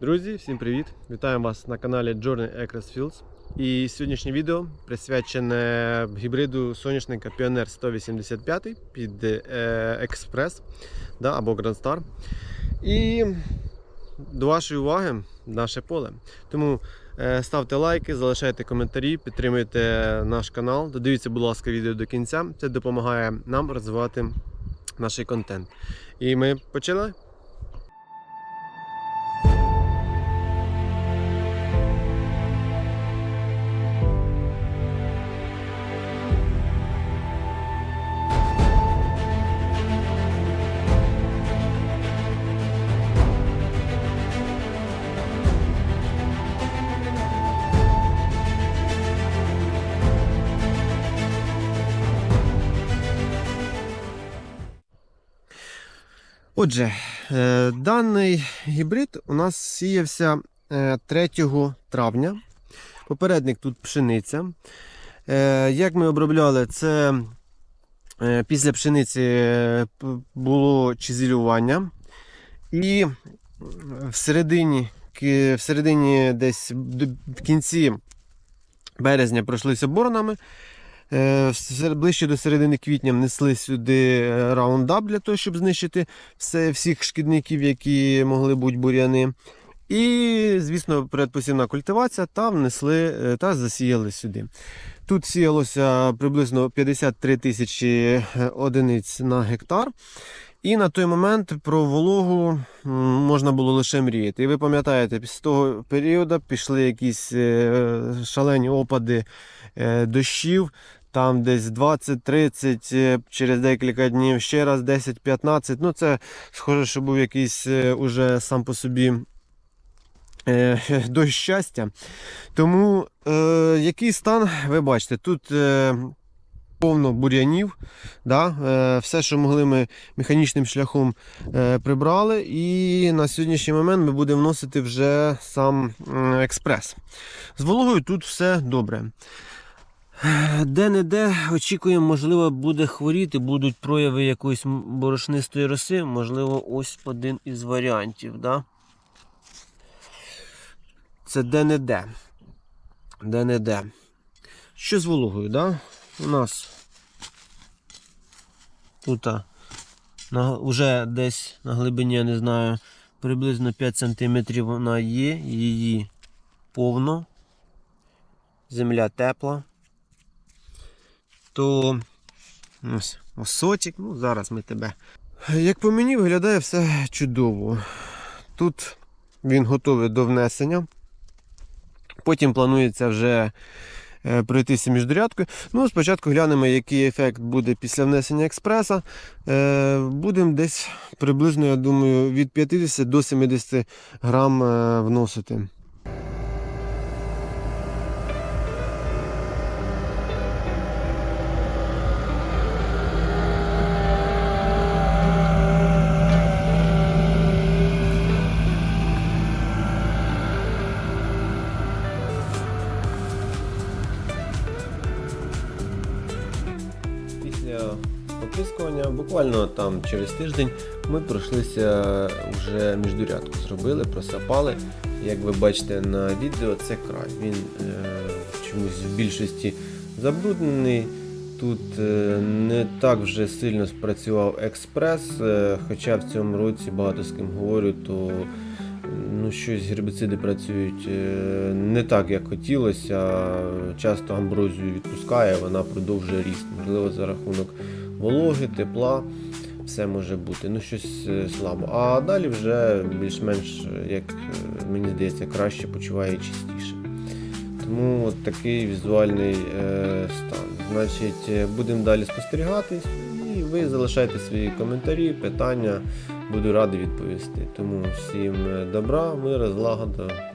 Друзі, всім привіт! Вітаємо вас на каналі Journey Across Fields. І сьогоднішнє відео присвячене гібриду соняшника Pioneer 185 під е, Express да, або Grand Star. І до вашої уваги наше поле. Тому е, ставте лайки, залишайте коментарі, підтримуйте наш канал. Додивіться, будь ласка, відео до кінця. Це допомагає нам розвивати наш контент. І ми почали. Отже, е, даний гібрид у нас сіявся е, 3 травня. Попередник тут пшениця. Е, Як ми обробляли, це е, після пшениці е, було чизелювання. І в середині, ки- в середині десь в кінці березня пройшлися боронами. Е, Ближче до середини квітня внесли сюди е, раундап для того, щоб знищити все, всіх шкідників, які могли бути бур'яни. І, звісно, передпосівна культивація та внесли е, та засіяли сюди. Тут сіялося приблизно 53 тисячі одиниць на гектар. І на той момент про вологу можна було лише мріяти. І ви пам'ятаєте, після того періоду пішли якісь шалені опади дощів. Там десь 20-30, е, через декілька днів ще раз 10-15. Ну, це схоже, що був якийсь е, уже сам по собі е, дощ щастя. Тому е, який стан, ви бачите, тут е, повно бур'янів. Да? Все, що могли ми механічним шляхом прибрали. І на сьогоднішній момент ми будемо вносити вже сам експрес. З вологою тут все добре. Де-не-де очікуємо, можливо, буде хворіти, будуть прояви якоїсь борошнистої роси, можливо, ось один із варіантів. Да? Це де-не-де. Де-не-де. Що з вологою, да? У нас тут на, вже десь на глибині, я не знаю, приблизно 5 см вона є, її повно. Земля тепла то ось осочок, ну зараз ми тебе. Як по мені виглядає все чудово. Тут він готовий до внесення. Потім планується вже е, пройтися міждорядкою. Ну, спочатку глянемо, який ефект буде після внесення експреса. Е, Будемо десь приблизно, я думаю, від 50 до 70 грам е, вносити. Оприскування, буквально там через тиждень, ми пройшлися вже міждурядку, зробили, просапали. Як ви бачите на відео, це край. Він е, чомусь в більшості забруднений. Тут е, не так вже сильно спрацював експрес, е, хоча в цьому році багато з ким говорю, то ну, щось гербіциди працюють е, не так, як хотілося. Часто амброзію відпускає, вона продовжує ріст. Можливо, за рахунок вологи, тепла, все може бути. Ну, щось е, слабо. А далі вже більш-менш, е, як е, мені здається, краще почуває чистіше. Тому от такий візуальний стан. Значить, будемо далі спостерігати, і ви залишайте свої коментарі, питання. Буду радий відповісти. Тому всім добра, мира, злагода.